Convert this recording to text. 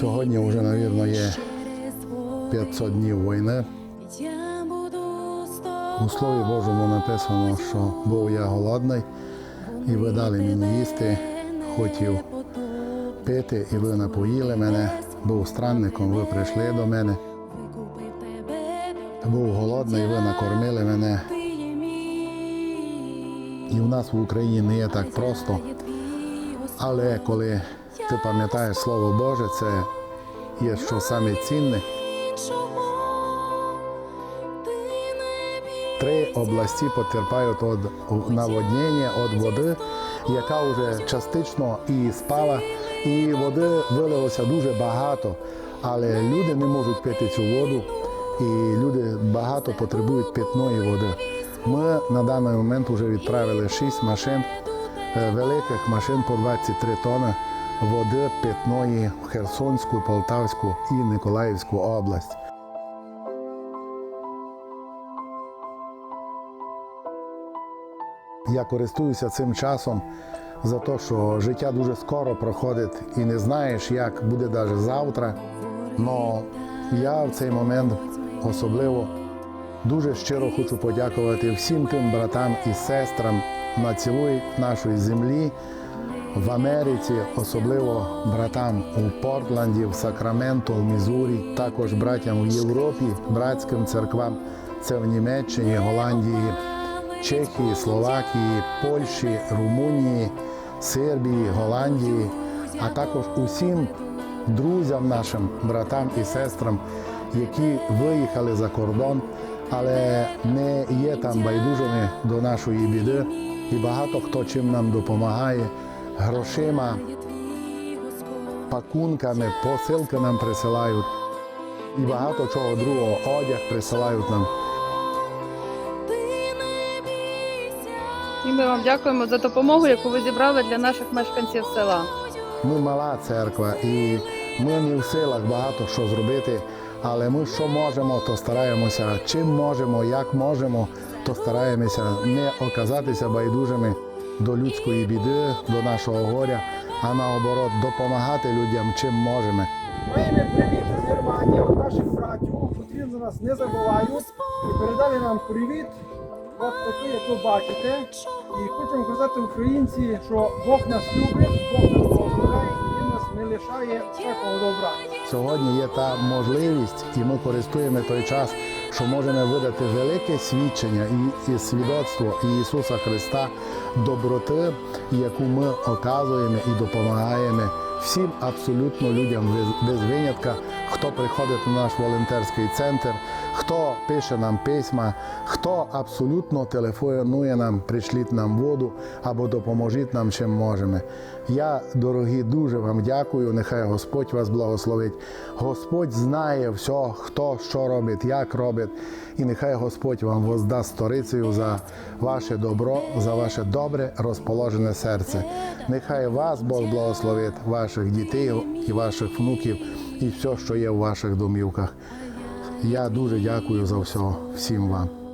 Сьогодні вже, мабуть, є 500 днів війни. У Слові Божому написано, що був я голодний, і ви дали мені їсти, хотів пити, і ви напоїли мене. Був странником, ви прийшли до мене. Був голодний, і ви накормили мене. І в нас в Україні не є так просто. Але коли ти пам'ятаєш Слово Боже, це є що саме цінне. Три області потерпають від наводнення, від води, яка вже частично і спала, і води вилилося дуже багато. Але люди не можуть пити цю воду, і люди багато потребують питної води. Ми на даний момент вже відправили шість машин, е, великих машин по 23 тонни води питної в Херсонську, Полтавську і Миколаївську область. Я користуюся цим часом за те, що життя дуже скоро проходить і не знаєш, як буде навіть завтра. Но я в цей момент особливо дуже щиро хочу подякувати всім тим братам і сестрам на цілій нашій землі, в Америці, особливо братам у Портленді, в Сакраменто, в Мізурі, також братям в Європі, братським церквам. Це в Німеччині, Голландії, Чехії, Словакії, Польщі, Румунії, Сербії, Голландії, а також усім друзям нашим, братам і сестрам, які виїхали за кордон, але не є там байдужими до нашої біди. І багато хто чим нам допомагає грошима, пакунками, посилки нам присилають. І багато чого другого одяг присилають нам. І ми вам дякуємо за допомогу, яку ви зібрали для наших мешканців села. Ми мала церква і ми не в силах багато що зробити, але ми що можемо, то стараємося. Чим можемо, як можемо, то стараємося не оказатися байдужими до людської біди, до нашого горя, а наоборот допомагати людям чим можемо. Маємо привіт з Германії від наших братів, котрі за нас не забувають і передали нам привіт, от такий, як ви бачите. І хочемо казати українці, що Бог нас любить, Бог нас і Він нас не лишає всякого добра. Сьогодні є та можливість, і ми користуємо той час, що можемо видати велике свідчення і, свідоцтво Ісуса Христа, доброти, яку ми оказуємо і допомагаємо всім абсолютно людям без винятка, хто приходить на наш волонтерський центр, хто пише нам письма, хто абсолютно телефонує нам, пришліть нам воду або допоможіть нам чим можемо. Я, дорогі, дуже вам дякую. Нехай Господь вас благословить. Господь знає все, хто що робить, як робить. І нехай Господь вам воздасть сторицею за ваше добро, за ваше добре розположене серце. Нехай вас Бог благословить, ваших дітей і ваших внуків, і все, що є в ваших домівках. Я дуже дякую за все всім вам.